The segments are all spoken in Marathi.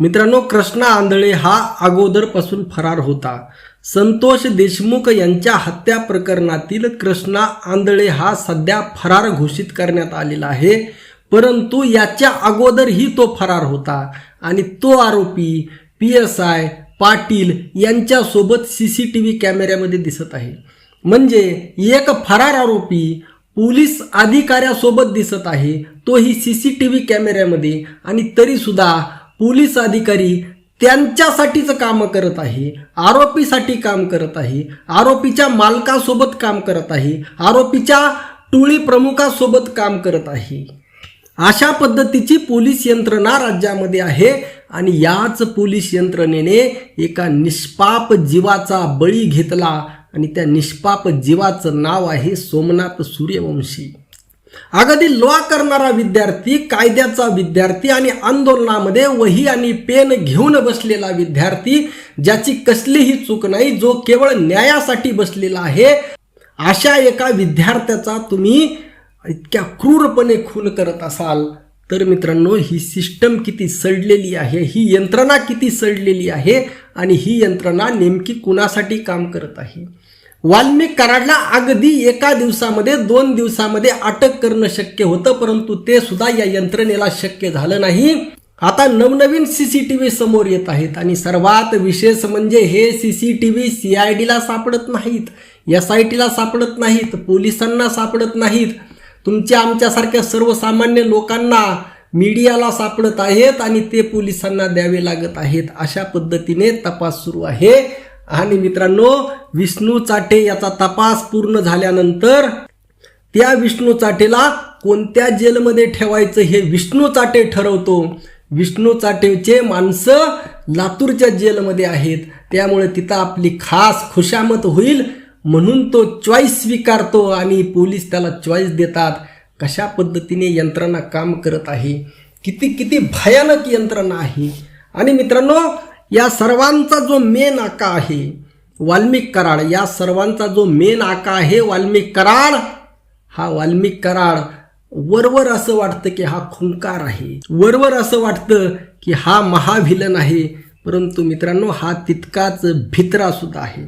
मित्रांनो कृष्णा आंधळे हा अगोदरपासून फरार होता. संतोष देशमुख यांच्या हत्या प्रकरणातील कृष्णा आंधळे हा सध्या फरार घोषित करण्यात आलेला आहे. परंतु याच्या अगोदरही तो फरार होता आणि तो आरोपी पी एस आय पाटील यांच्यासोबत सी सी टी व्ही कॅमेऱ्यामध्ये दिसत आहे. म्हणजे एक फरार आरोपी पोलीस अधिकाऱ्यासोबत दिसत आहे तोही सी सी टी व्ही कॅमेऱ्यामध्ये आणि तरीसुद्धा पोलीस अधिकारी त्यांच्यासाठीच काम करत आहे आरोपीसाठी काम करत आहे आरोपीच्या मालकासोबत काम करत आहे आरोपीच्या टोळी प्रमुखासोबत काम करत आहे. अशा पद्धतीची पोलीस यंत्रणा राज्यामध्ये आहे आणि याच पोलीस यंत्रणेने एका निष्पाप जीवाचा बळी घेतला आणि त्या निष्पाप जीवाचं नाव आहे सोमनाथ सूर्यवंशी. अगदी लॉ करणारा विद्यार्थी कायद्याचा विद्यार्थी आणि आंदोलनामध्ये वही आणि पेन घेऊन बसलेला विद्यार्थी ज्याची कसलीही चूक नाही जो केवळ न्यायासाठी बसलेला आहे अशा एका विद्यार्थ्याचा तुम्ही इतक्या क्रूरपणे खून करत असाल. तर मित्रांनो ही सिस्टम किती सडलेली आहे ही यंत्रणा किती सडलेली आहे आणि ही यंत्रणा नेमकी कुणासाठी काम करत आहे? वाल्मिक कराडला अगदी एका दिवसामध्ये दोन दिवसामध्ये अटक करणं शक्य होतं परंतु ते सुद्धा या यंत्रणेला शक्य झालं नाही. आता नवनवीन सी सी टी व्ही समोर येत आहेत आणि सर्वात विशेष म्हणजे हे C C T V C I डीला सापडत नाहीत एस आय टीला सापडत नाहीत पोलिसांना सापडत नाहीत. तुमच्या आमच्यासारख्या सर्वसामान्य लोकांना मीडियाला सापडत आहेत आणि ते पोलिसांना द्यावे लागत आहेत. अशा पद्धतीने तपास सुरू आहे. आणि मित्रांनो विष्णू चाटे याचा तपास पूर्ण झाल्यानंतर त्या विष्णू चाटेला कोणत्या जेलमध्ये ठेवायचं हे विष्णू चाटे ठरवतो. विष्णू चाटेचे माणसं लातूरच्या जेलमध्ये आहेत. त्यामुळे तिथं आपली खास खुशामत होईल म्हणून तो चॉईस स्वीकारतो आणि पोलीस त्याला चॉईस देतात. कशा पद्धतीने यंत्रणा काम करत आहे? किती किती भयानक यंत्रणा आहे. आणि मित्रांनो या सर्वांचा जो मेन आका आहे वाल्मिक कराड या सर्वांचा जो मेन आका आहे वाल्मिक कराड हा वाल्मिक कराड वरवर असं वाटतं की हा खुंकार आहे. वरवर असं वाटतं की हा महाविलन आहे. परंतु मित्रांनो हा तितकाच भित्रा सुद्धा आहे.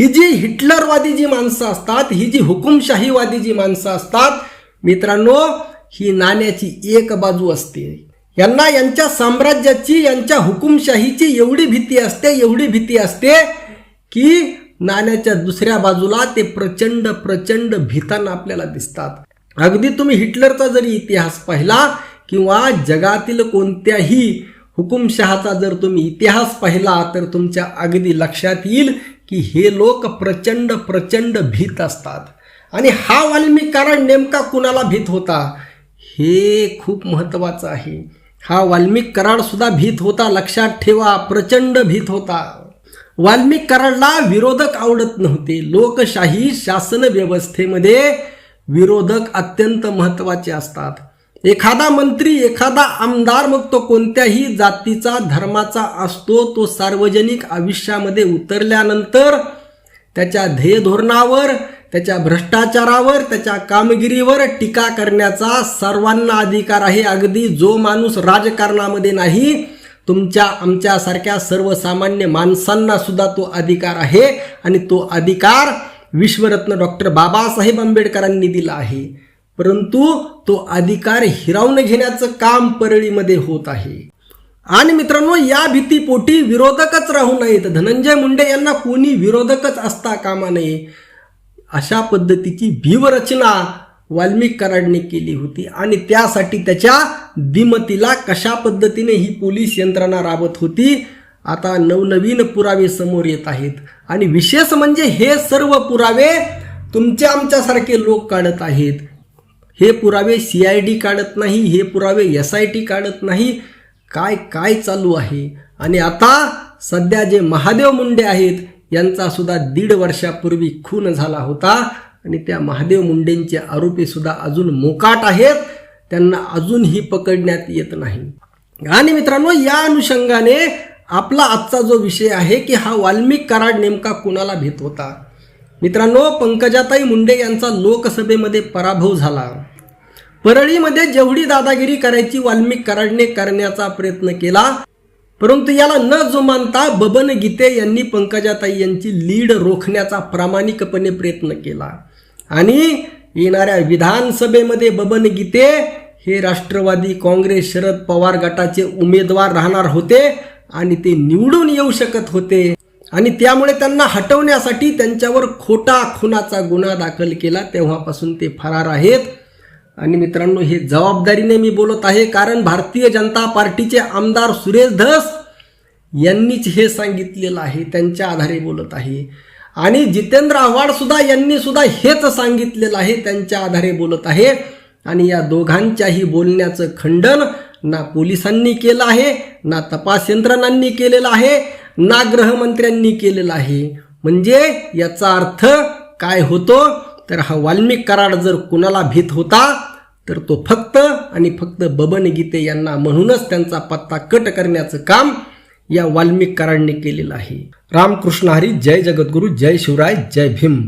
ही जी हिटलरवादी जी माणसं असतात ही जी हुकुमशाहीवादी जी माणसं असतात मित्रांनो ही नाण्याची एक बाजू असते. यांना यांच्या साम्राज्याची यांच्या हुकुमशाहीची एवढी भीती असते एवढी भीती असते की नाण्याच्या दुसऱ्या बाजूला ते प्रचंड प्रचंड भीताना आपल्याला दिसतात. अगदी तुम्ही हिटलरचा जरी इतिहास पाहिला किंवा जगातील कोणत्याही हुकुमशहाचा जर तुम्ही इतिहास पाहिला तर तुमच्या अगदी लक्षात येईल की हे लोक प्रचंड प्रचंड भीत असतात. आणि हा वाल्मिक कारण नेमका कुणाला भीत होता? हे खूप महत्त्वाचं आहे. हा वाल्मिक कराड सुद्धा भीत होता लक्षात ठेवा प्रचंड भीत होता. वाल्मिक कराडला विरोधक आवडत नव्हते. लोकशाही शासन व्यवस्थेमध्ये विरोधक अत्यंत महत्त्वाचे असतात. एखादा मंत्री एखादा आमदार मग तो कोणत्याही जातीचा धर्माचा असतो तो सार्वजनिक आयुष्यामध्ये उतरल्यानंतर त्याच्या ध्येय धोरणावर त्याच्या भ्रष्टाचारावर त्याच्या कामगिरीवर टीका करण्याचा सर्वांना अधिकार आहे. अगदी जो माणूस राजकारणामध्ये नाही तुमच्या आमच्यासारख्या सर्वसामान्य माणसांना सुद्धा तो अधिकार आहे. आणि तो अधिकार विश्वरत्न डॉक्टर बाबासाहेब आंबेडकरांनी दिला आहे. परंतु तो अधिकार हिरावून घेण्याचं काम परळीमध्ये होत आहे. आणि मित्रांनो या भीतीपोटी विरोधकच राहू नयेत. धनंजय मुंडे यांना कोणी विरोधकच असता कामा नये. अशा पद्धतीची भीवरचना वाल्मिक कराडने केली होती आणि त्यासाठी त्याच्या दिमतीला कशा पद्धतीने ही पोलीस यंत्रणा राबत होती आता नवनवीन पुरावे समोर येत आहेत. आणि विशेष म्हणजे हे सर्व पुरावे तुमच्या आमच्यासारखे लोक काढत आहेत. हे पुरावे सी आय डी काढत नाही हे पुरावे एस आय टी काढत नाही. काय काय चालू आहे? आणि आता सध्या जे महादेव मुंडे आहेत यांचा सुद्धा दीड वर्षापूर्वी खून झाला होता. आणि त्या महादेव मुंडेंचे आरोपी सुद्धा अजून मोकाट आहेत. त्यांना अजूनही पकडण्यात येत नाही. आणि मित्रांनो या अनुषंगाने आपला आजचा जो विषय आहे की हा वाल्मिक कराड नेमका कुणाला भीत होता? मित्रांनो पंकजाताई मुंडे यांचा लोकसभेमध्ये पराभव झाला. परळीमध्ये जेवढी दादागिरी करायची वाल्मिक कराडने करण्याचा प्रयत्न केला परंतु याला न जुमानता बबन गीते यांनी पंकजाताई यांची लीड रोखण्याचा प्रामाणिकपणे प्रयत्न केला. आणि येणाऱ्या विधानसभेमध्ये बबन गीते हे राष्ट्रवादी काँग्रेस शरद पवार गटाचे उमेदवार राहणार होते आणि ते निवडून येऊ शकत होते. आणि त्यामुळे त्यांना हटवण्यासाठी त्यांच्यावर खोटा खुनाचा गुन्हा दाखल केला. तेव्हापासून ते फरार आहेत. आणि मित्रांनो हे जबाबदारीने मी बोलत आहे कारण भारतीय जनता पार्टीचे आमदार सुरेश धस यांनीच हे सांगितलेलं आहे त्यांच्या आधारे बोलत आहे. आणि जितेंद्र आव्हाड सुद्धा यांनी सुद्धा हेच सांगितलेलं आहे त्यांच्या आधारे बोलत आहे. आणि या दोघांच्याही बोलण्याचं खंडन ना पोलिसांनी केलं आहे ना तपास यंत्रणांनी केलेलं आहे ना गृहमंत्र्यांनी केलेलं आहे. म्हणजे याचा अर्थ काय होतो? तर हा वाल्मिक कराड जर कुणाला भीत होता तर तो फक्त आणि फक्त बबन गीते यांना म्हणूनच त्यांचा पत्ता कट करण्याचं काम या वाल्मिकारांनी केलेलं आहे. रामकृष्ण हरी जय जगद्गुरु जय शिवराय जय भीम.